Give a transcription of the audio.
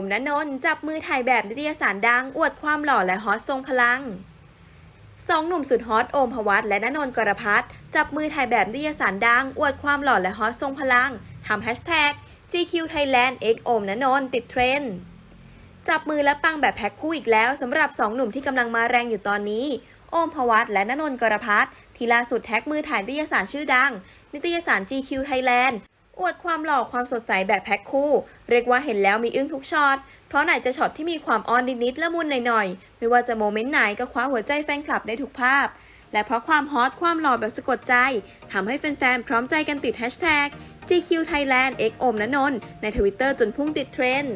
มณนนท์จับมือถ่ายแบบนิตยสารดัง อวดความหล่อและฮอตทรงพลังสองหนุ่มสุดฮอตโอมพวัตและณนนท์กรพัฒน์จับมือถ่ายแบบนิตยสารดัง อวดความหล่อและฮอตทรงพลังทำแฮชแท็ก GQ Thailand X โอมณนนท์ติดเทรนด์จับมือและปังแบบแพ็คคู่อีกแล้วสำหรับสองหนุ่มที่กำลังมาแรงอยู่ตอนนี้ โอมพวัตและณนนท์กรพัฒน์ที่ล่าสุดแท็กมือถ่ายนิตยสารชื่อดัง นิตยสาร GQ Thailand อวดความหล่อความสดใสแบบแพ็คคู่ เรียกว่าเห็นแล้วมีอึ้งทุกช็อต เพราะไหนจะช็อตที่มีความออนนิดๆละมุนหน่อยๆ ไม่ว่าจะโมเมนต์ไหนก็คว้าหัวใจแฟนคลับได้ทุกภาพ และเพราะความฮอตความหล่อแบบสะกดใจทำให้แฟนๆ พร้อมใจกันติดแฮชแท็ก GQ Thailand X อมณนนท์ในทวิตเตอร์จนพุ่งติดเทรนด์